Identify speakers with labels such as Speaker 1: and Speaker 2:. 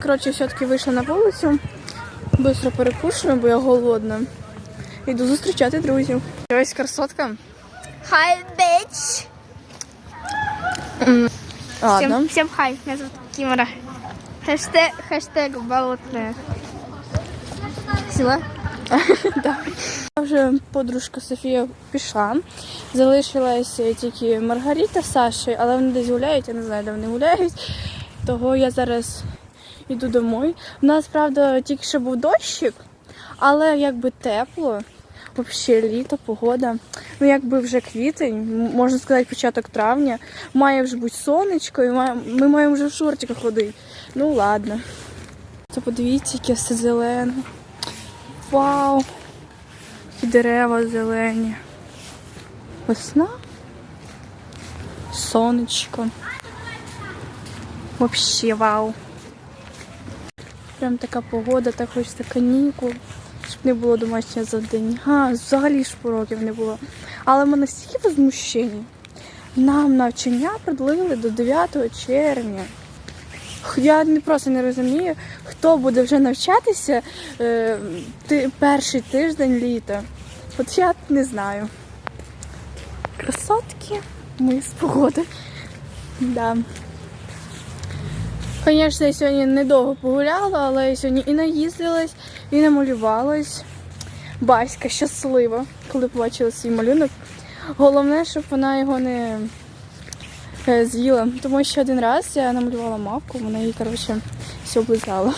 Speaker 1: Коротше, все-таки вийшла на вулицю. Быстро перекушую, бо я голодна. Йду зустрічати друзів. Ось красотка.
Speaker 2: Хай, bitch!
Speaker 1: Ладно.
Speaker 2: Всем, всем хай, меня зовут Кимора. Хэштег, хэштег болотная. Все?
Speaker 1: Вже подружка Софія пішла. Залишилася тільки Маргарита з Сашею, але вони десь гуляють, я не знаю, де вони гуляють. Того я зараз йду домой. У нас, правда, тільки що був дощик, але якби тепло. Взагалі літо, погода. Ну, якби вже квітень, можна сказати, початок травня. Має вже бути сонечко, і ми маємо вже в шортиках ходити. Ну ладно. То подивіться, яке все зелене. Вау! І дерева зелені. Весна. Сонечко. Вообще вау. Прям така погода, так хочеться канікул. Щоб не було домашнього завдання. Взагалі ж уроків не було. Але ми настільки возмущені. Нам навчання продлили до 9 червня. Я не просто не розумію, хто буде вже навчатися е, ти, перший тиждень літа. От я не знаю. Красотки, ми з погоди. Да. Звісно, я сьогодні недовго погуляла, але я сьогодні і наїздилась, і намалювалась. Баська щаслива, коли побачила свій малюнок. Головне, щоб вона його не е, з'їла. Тому що один раз я намалювала мавку, вона її, коротше, все облизала.